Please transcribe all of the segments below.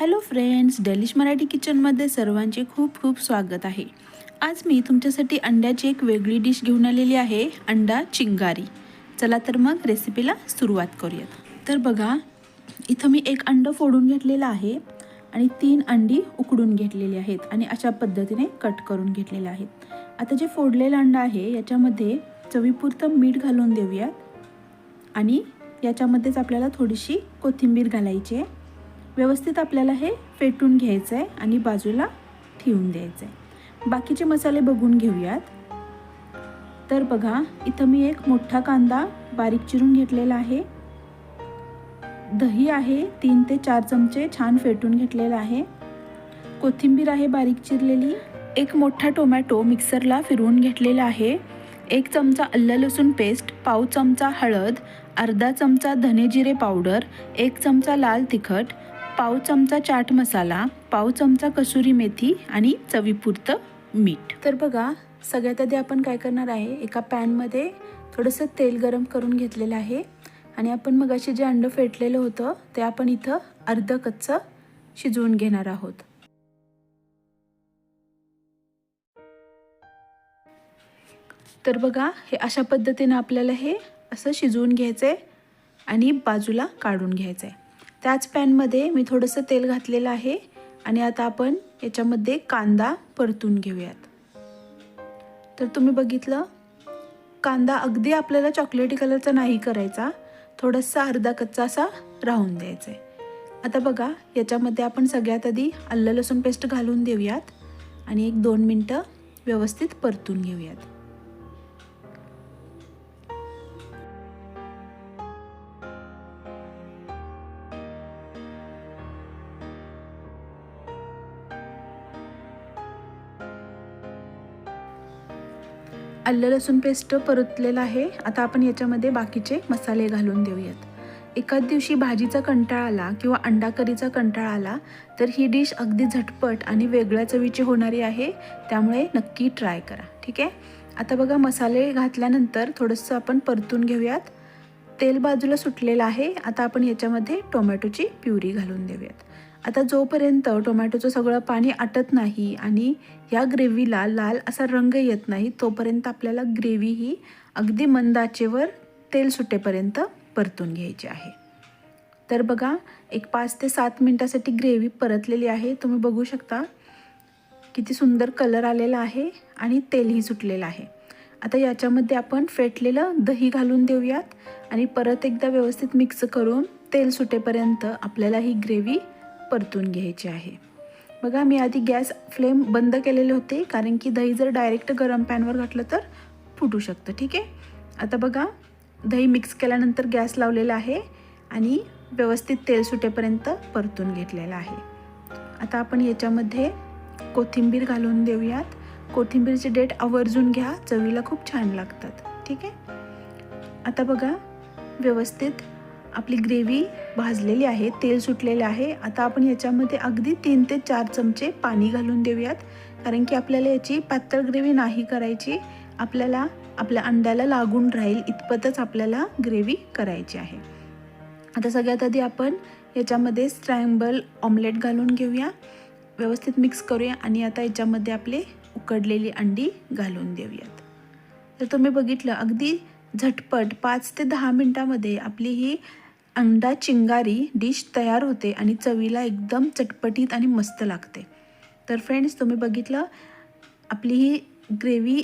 Hello friends delish Marathi किचनमध्ये सर्वांचे खूप खूप स्वागत आहे. आज मी तुमच्यासाठी अंड्याची एक वेगळी डिश घेऊन आलेली आहे अंडा चिंगारी. चला तर मग रेसिपीला सुरुवात करूयात. तर बघा इथं मी एक अंडं फोडून घेतलेलं आहे आणि तीन अंडी उकडून घेतलेली आहेत आणि अशा पद्धतीने कट करून घेतलेले आहेत. आता जे फोडलेलं अंडं आहे याच्यामध्ये चवीपुरतं मीठ घालून देऊयात आणि याच्यामध्येच आपल्याला थोडीशी कोथिंबीर घालायची आहे. व्यवस्थित आपल्याला हे फेटून घ्यायचं आहे आणि बाजूला ठेवून द्यायचं आहे बाकीचे मसाले बघून घेऊयात. तर बघा इथं मी एक मोठा कांदा बारीक चिरून घेतलेला आहे. दही आहे तीन ते चार चमचे छान फेटून घेतलेला आहे. कोथिंबीर आहे बारीक चिरलेली. एक मोठा टोमॅटो मिक्सरला फिरवून घेतलेला आहे. एक चमचा अल्लं लसूण पेस्ट पाव चमचा हळद अर्धा चमचा धने जिरे पावडर एक चमचा लाल तिखट पाव चमचा चाट मसाला पाव चमचा कसुरी मेथी आणि चवीपुरतं मीठ. तर बघा सगळ्यात आधी आपण काय करणार आहे एका पॅनमध्ये थोडंसं तेल गरम करून घेतलेलं आहे आणि आपण मग असे जे अंडं फेटलेलं होतं ते आपण इथं अर्ध कच्चं शिजवून घेणार आहोत. तर बघा हे अशा पद्धतीनं आपल्याला हे असं शिजवून घ्यायचं आहे आणि बाजूला काढून घ्यायचं आहे त्याच पॅनमध्ये मी थोडंसं तेल घातलेलं आहे आणि आता आपण याच्यामध्ये कांदा परतून घेऊयात. तर तुम्ही बघितलं कांदा अगदी आपल्याला चॉकलेटी कलरचा नाही करायचा थोडासा अर्धा कच्चा असा राहून द्यायचा आहे. आता बघा याच्यामध्ये आपण सगळ्यात आधी आलं लसूण पेस्ट घालून देऊयात आणि एक दोन मिनटं व्यवस्थित परतून घेऊयात. आलं लसूण पेस्ट परतलेलं आहे. आता आपण याच्यामध्ये बाकीचे मसाले घालून देऊयात. एकाच दिवशी भाजीचा कंटाळा आला किंवा अंडा करीचा कंटाळा आला तर ही डिश अगदी झटपट आणि वेगळ्या चवीची होणारी आहे. त्यामुळे नक्की ट्राय करा. ठीक आहे? आता बघा मसाले घातल्यानंतर थोडंसं आपण परतून घेऊयात. तेल बाजूला सुटलेलं आहे. आता आपण याच्यामध्ये टोमॅटोची प्युरी घालून देऊयात. आता जोपर्यंत टोमॅटोचं सगळं पाणी आटत नाही आणि या ग्रेव्हीला लाल असा रंग येत नाही तोपर्यंत आपल्याला ग्रेव्ही ही अगदी मंदाचेवर तेल सुटेपर्यंत परतून घ्यायची आहे. तर बघा एक पाच ते सात मिनटासाठी ग्रेव्ही परतलेली आहे. तुम्ही बघू शकता किती सुंदर कलर आलेला आहे आणि तेलही सुटलेलं आहे. आता याच्यामध्ये आपण फेटलेलं दही घालून देऊयात. आणि परत एकदा व्यवस्थित मिक्स करून तेल सुटेपर्यंत आपल्याला ही ग्रेव्ही परतून घ्यायची आहे. बघा मी आधी गॅस फ्लेम बंद केलेले होते कारण की दही जर डायरेक्ट गरम पॅनवर घातलं तर फुटू शकतं ठीक आहे? आता बघा दही मिक्स केल्यानंतर गॅस लावलेला आहे आणि व्यवस्थित तेल सुटेपर्यंत परतून घेतलेलं आहे. आता आपण याच्यामध्ये कोथिंबीर घालून देऊयात. कोथिंबीरचे डेट आवर्जून घ्या चवीला खूप छान लागतात ठीक आहे? आता बघा व्यवस्थित आपली ग्रेव्ही भाजलेली आहे तेल सुटलेले आहे. आता आपण याच्यामध्ये अगदी तीन ते चार चमचे पाणी घालून देऊयात. कारण की आपल्याला याची पातळ ग्रेव्ही नाही करायची. आपल्याला आपल्या अंड्याला लागून राहील इतपतच आपल्याला ग्रेव्ही करायची आहे. आता सगळ्यात आधी आपण याच्यामध्ये स्ट्रँबल ऑमलेट घालून घेऊया. व्यवस्थित मिक्स करूया आणि आता याच्यामध्ये आपले उकडलेली अंडी घालून देऊयात. तर तुम्ही बघितलं अगदी झटपट पाच ते दहा मिनटामध्ये आपली ही अंडा चिंगारी डिश तयार होते आणि चवीला एकदम चटपटीत आणि मस्त लागते. तर फ्रेंड्स तुम्ही बघितलं आपली ही ग्रेव्ही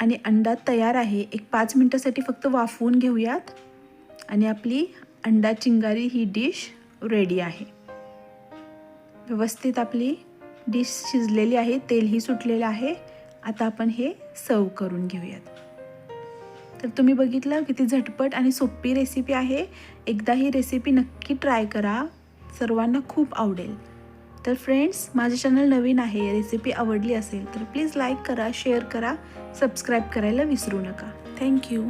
आणि अंडा तयार आहे. एक पाच मिनटासाठी फक्त वाफवून घेऊयात. आणि आपली अंडा चिंगारी ही डिश रेडी आहे. व्यवस्थित आपली डिश शिजलेली आहे तेलही सुटलेलं आहे. आता आपण हे सर्व करून घेऊयात. तर तुम्ही बघितलं किती झटपट आणि सोपी रेसिपी आहे. एकदा ही रेसिपी नक्की ट्राय करा. सर्वांना खूप आवडेल. तर फ्रेंड्स माझे चॅनल नवीन आहे रेसिपी आवडली असेल तर प्लीज लाईक करा शेअर करा सबस्क्राईब करायला विसरू नका. थँक्यू